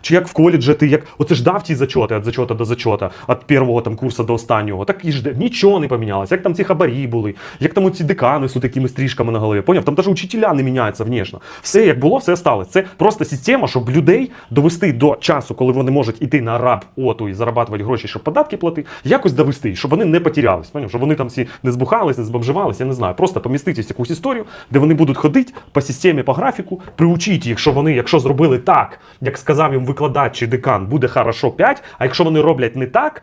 чи як в коледжі ти як оце ж дав ті зачоти від зачота до зачота, від першого там курсу до останнього. Так і ж нічого не помінялося. Як там ці хабарі були, як там ці декани з такими стрижками на голові. Поняв? Там навіть учителя не міняються внешне. Все як було, все осталось. Це просто система, щоб людей довести до часу, коли вони можуть іти на раб оту і зарабатувати гроші, щоб податки платити, якось довести, щоб вони не потерялись. Поняв? Щоб вони там всі не збухались, не збомживались, я не знаю. Просто поміститись в якусь історію, де вони будуть ходити по системі, по графіку, приучіть їх, що вони, якщо зробили так, як сказав їм викладач чи декан, буде хорошо 5, а якщо вони роблять не так,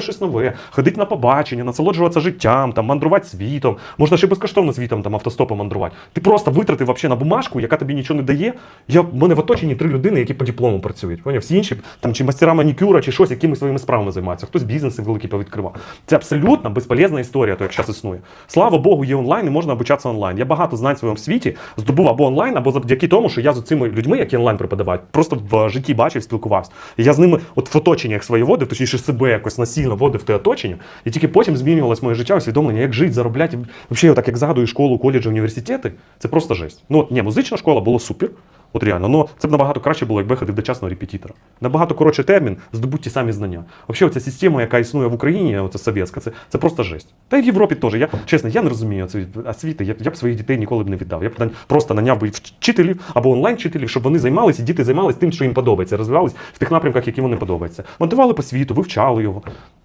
щось нове, ходити на побачення, насолоджуватися життям, там, мандрувати світом. Можна ще безкоштовно світом там автостопом мандрувати. Ти просто витратив вообще на бумажку, яка тобі нічого не дає. Я, в мене в оточенні три людини, які по диплому працюють. Поняв? Всі інші там чи мастера манікюра, чи щось, якимись своїми справами займаються. Хтось бізнеси великі повідкривав. Це абсолютно безполезна історія, то як зараз існує. Слава Богу, є онлайн і можна обучатися онлайн. Я багато знань в своєму світі здобув або онлайн, або завдяки тому, що я з цими людьми, які онлайн преподавають, просто в житті бачив, спілкувався. І я з ними от в оточеннях своє водив, точніше себе якось насильно водив в те оточення, і тільки потім змінювалось моє життя, усвідомлення, як жити, заробляти. Взагалі, так як згадую школу, коледжі, університети, це просто жесть. Ну, от, ні, музична школа була супер. От реально, ну це б набагато краще було, якби ходив до частного репетитора. Набагато коротший термін, здобуть ті самі знання. Взагалі, ця система, яка існує в Україні, оця совєтська, це, це просто жесть. Та й в Європі теж. Я чесно, я не розумію цієї освіти. Я, я б своїх дітей ніколи б не віддав. Я б просто наняв би вчителів або онлайн-вчителів, щоб вони займалися, і діти займалися тим, що їм подобається, розвивались в тих напрямках, які вони подобаються. Монтували по світу, вивчали його.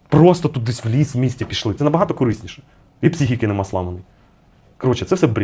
Просто тут десь в ліс в місті пішли. Це набагато корисніше. І психіки нема сламаний. Коротше, це все бред.